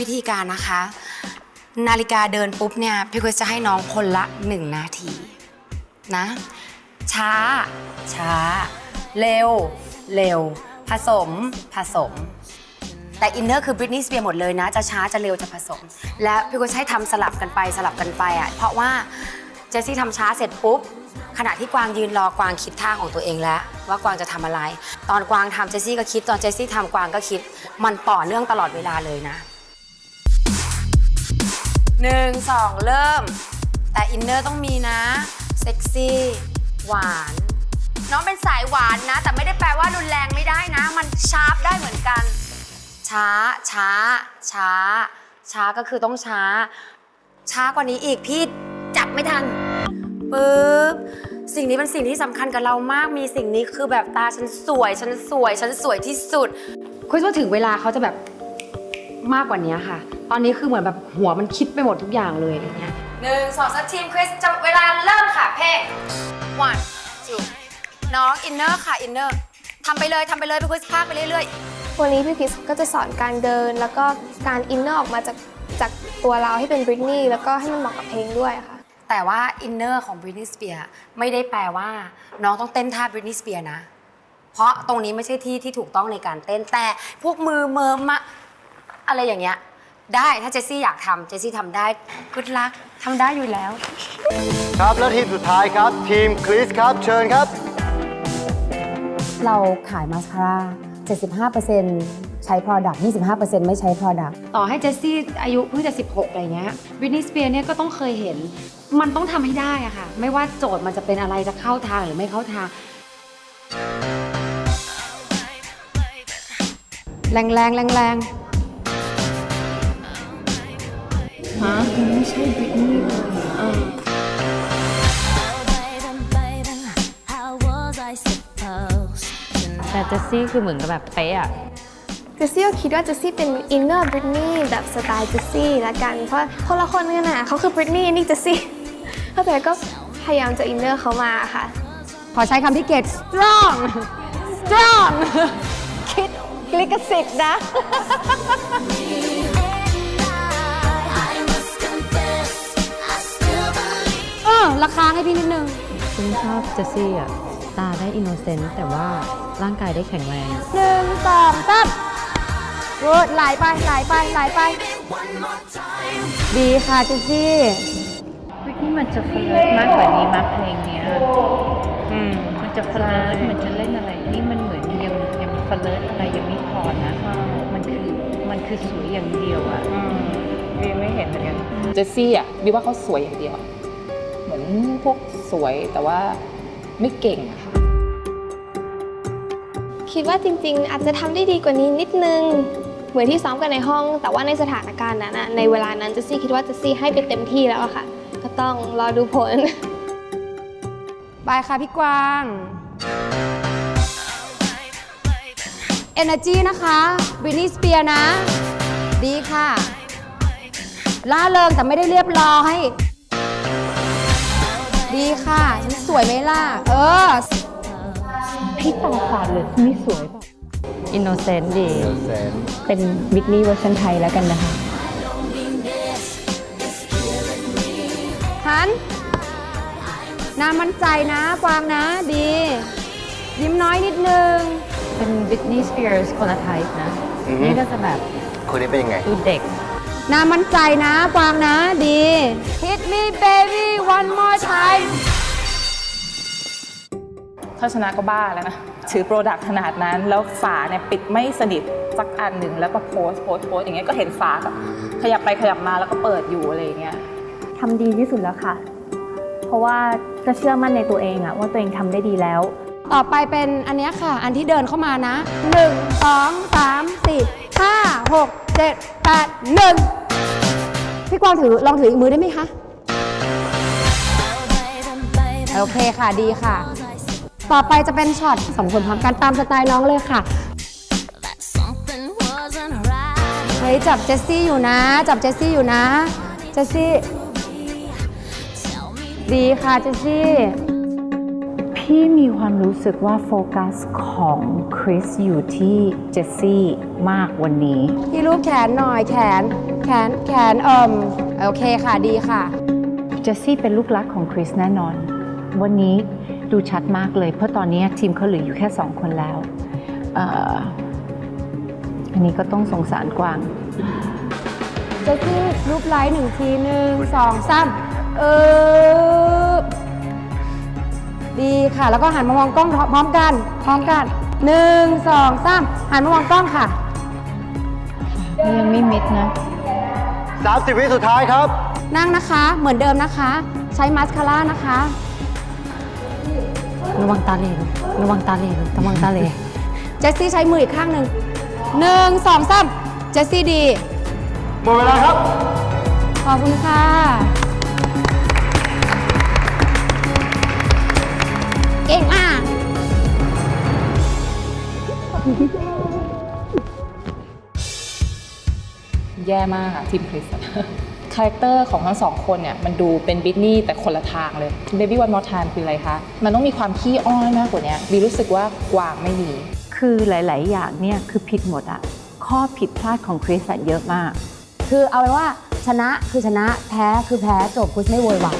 วิธีการนะคะ นาฬิกาเดินปุ๊บเนี่ยพี่คริสจะให้น้องคนละ 1 นาที นะ ช้า ช้า เร็ว เร็ว ผสม ผสม แต่อินเนอร์คือบริตนี y สเปียร์หมดเลยนะ จะช้าจะเร็วจะผสม และพี่ก็ให้ทำสลับกันไปสลับกันไปอะเพราะว่าเจสซี่ทำช้าเสร็จปุ๊บขณะที่กวางยืนรอกวางคิดท่าของตัวเองแล้ว ว่ากวางจะทำอะไร ตอนกวางทำเจสซี่ก็คิดตอนเจสซี่ทำกวางก็คิด มันต่อเนื่องตลอดเวลาเลยนะ หนึ่งสองเริ่ม แต่อินเนอร์ต้องมีนะ เซ็กซี่ หวาน น้องเป็นสายหวานนะ แต่ไม่ได้แปลว่ารุนแรงไม่ได้นะ มันชาร์ปได้เหมือนกัน ช้า ช้า ช้า ช้าก็คือต้องช้า ช้ากว่านี้อีกพี่จับไม่ทันปึ๊บสิ่งนี้เป็นสิ่งที่สำคัญกับเรามาก มีสิ่งนี้คือแบบตาฉันสวย ฉันสวย ฉันสวยที่สุด คุยว่าถึงเวลาเขาจะแบบ มากกว่านี้ค่ะ ตอนนี้คือเหมือนแบบหัวมันคิดไปหมดทุกอย่างเลยอย่างเงี้ยหนึ่งสองสามทีมคริสจะเวลาเริ่มค่ะเพลง one two น้องอินเนอร์ค่ะอินเนอร์ทำไปเลยทำไปเลยไปคุยพากไปเรื่อยๆ วันนี้พี่คริสก็จะสอนการเดิน แล้วก็การอินเนอร์ออกมาจากจากตัวเราให้เป็นบริตนีแล้วก็ให้มันเหมาะกับเพลงด้วยค่ะ แต่ว่าอินเนอร์ของ Britney Spears ไม่ได้แปลว่า น้องต้องเต้นท่า Britney Spears นะ เพราะตรงนี้ไม่ใช่ที่ที่ถูกต้องในการเต้นแต่พวกมือเมิมมะ อะไรอย่างเงี้ย ได้ถ้าเจสซี่อยากทำเจสซี่ทำได้กุดลักทำได้อยู่แล้ว ครับแล้วทีมสุดท้ายครับ ทีมคริสครับเชิญครับ เราขายมาสคาร่า75%ใช้ Product 25%ไม่ใช้ Product ต่อให้เจสซี่อายุเพิ่งจะ 16 อะไรเงี้ย Britney Spears เนี่ยก็ต้องเคยเห็น มันต้องทำให้ได้อะค่ะ ไม่ว่าโจทย์มันจะเป็นอะไรจะเข้าทางหรือไม่เข้าทาง แรงแรงแรงแรง ฮะไม่ใช่ Britney เลยเออ How was I supposed to know? แต่เจสซี่คือเหมือนกับแบบเป๊ะอะเจสซี่ก็คิดว่าเจสซี่เป็นอินเนอร์บริตนีแบบสไตล์เจสซี่ละกัน เพราะคนละคนกันนะเขาคือบริตนีนี่เจสซี่เข้าใจก็พยายามจะอินเนอร์เขามาค่ะ ขอใช้คำที่เกต strong strong คิดลิขสิทธิ์นะ ออราคาให้พี่นิดนึงซึ่งชอบเจสซี่อะตาได้อินโนเซนต์แต่ว่าร่างกายได้แข็งแรง หนึ่งสองสามกูดไหลไปไหลไปไหลไป ดีค่ะเจสซี่ นี่มันจะเฟลิร์ตมากกว่านี้มากเพลงเนี้ยมันจะเฟลิร์ตมันจะเล่นอะไร นี่มันเหมือนยังยังเฟลิร์ตอะไรยังไม่พอนะ มันคือมันคือสวยอย่างเดียวอะวีไม่เห็นเหมือนกันเจสซี่อะวีว่าเขาสวยอย่างเดียวเหมือน พวกสวยแต่ว่าไม่เก่งอะค่ะ คิดว่าจริงๆ อาจจะทำได้ดีกว่านี้นิดนึง เหมือนที่ซ้อมกันในห้อง แต่ว่าในสถานการณ์นั้นอะในเวลานั้นเจสซี่คิดว่าเจสซี่ให้ไปเต็มที่แล้วอะค่ะ ก็ต้องรอดูผล บายค่ะพี่กวาง Energy นะคะ Britney Spears นะ ดีค่ะล่าเริงแต่ไม่ได้เรียบร้อย ดีค่ะฉันสวยไหมล่ะ เออ พี่ตาฝาดเลยไม่สวยแบบอินโนเซนต์ดีเป็นวิกนี่เวอร์ชันไทยแล้วกันนะคะฮันน่ามั่นใจนะกวางนะ ดี ยิ้มน้อยนิดนึง เป็นบิทนีย์สเปียร์สคนละไทป์นะอือฮึนี่ก็จะแบบคนนี้เป็นยังไง ดูเด็ก น่ามั่นใจนะกวางนะดี Hit me baby one more time ถ้าชนะก็บ้าแล้วนะ ถือโปรดักต์ขนาดนั้น แล้วฝาเนี่ยปิดไม่สนิทสักอันหนึ่งแล้วก็โพสต์โพสต์โพสต์อย่างเงี้ยก็เห็นฝาแบบขยับไปขยับมาแล้วก็เปิดอยู่อะไรอย่างเงี้ยทำดีที่สุดแล้วค่ะ เพราะว่าก็เชื่อมั่นในตัวเองอะว่าตัวเองทำได้ดีแล้ว ต่อไปเป็นอันเนี้ยค่ะ อันที่เดินเข้ามานะ 1 2 3 4 5 6 7 8 1 พี่กวางถือลองถืออีกมือได้ไหมคะโอเคค่ะดีค่ะ ต่อไปจะเป็นช็อตสองคนพร้อมกันตามสไตล์น้องเลยค่ะ That something wasn't right. เฮ้ยจับเจสซี่อยู่นะ จับเจสซี่อยู่นะเจสซี่ Tell me ดีค่ะเจสซี่พี่พี่มีความรู้สึกว่าโฟกัสของคริสอยู่ที่เจสซี่มากวันนี้พี่รูปแขนหน่อยแขนแขนแขนเอิ่มโอเคค่ะดีค่ะ เจสซี่เป็นลูกรักของคริสแน่นอน วันนี้ดูชัดมากเลย เพราะตอนนี้ทีมเขาเหลืออยู่แค่สองคนแล้วเอ่ออันนี้ก็ต้องสงสารกวาง เจสซี่รูปไลท์หนึ่งทีหนึ่งสองสามเออดีค่ะ แล้วก็หันมามองกล้องพร้อมกัน พร้อมกันหนึ่งสองสามหันมามองกล้องค่ะ ยังไม่มิดนะ 30 วิสุดท้ายครับ นั่งนะคะ เหมือนเดิมนะคะ ใช้มาสคาร่านะคะ ระวังตาเหลวระวังตาเหลวระวังตาเหลวเจสซี่ใช้มืออีกข้างหนึ่งหนึ่งสองสามเจสซี่ดี หมดเวลาครับ ขอบคุณค่ะ เก่งมาก แย่มากอะทีมคริสคาแรคเตอร์ของทั้งสองคนเนี่ยมันดูเป็นบิทนี่แต่คนละทางเลย Baby One More Time คืออะไรคะ มันต้องมีความขี้อ้อนมากกว่านี้บีรู้สึกว่ากวางไม่มี คือหลาย ๆ อย่างเนี่ยคือผิดหมดอะข้อผิดพลาดของคริสเยอะมาก คือเอาเป็นว่าชนะคือชนะแพ้คือแพ้จบคุณไม่โวยวาย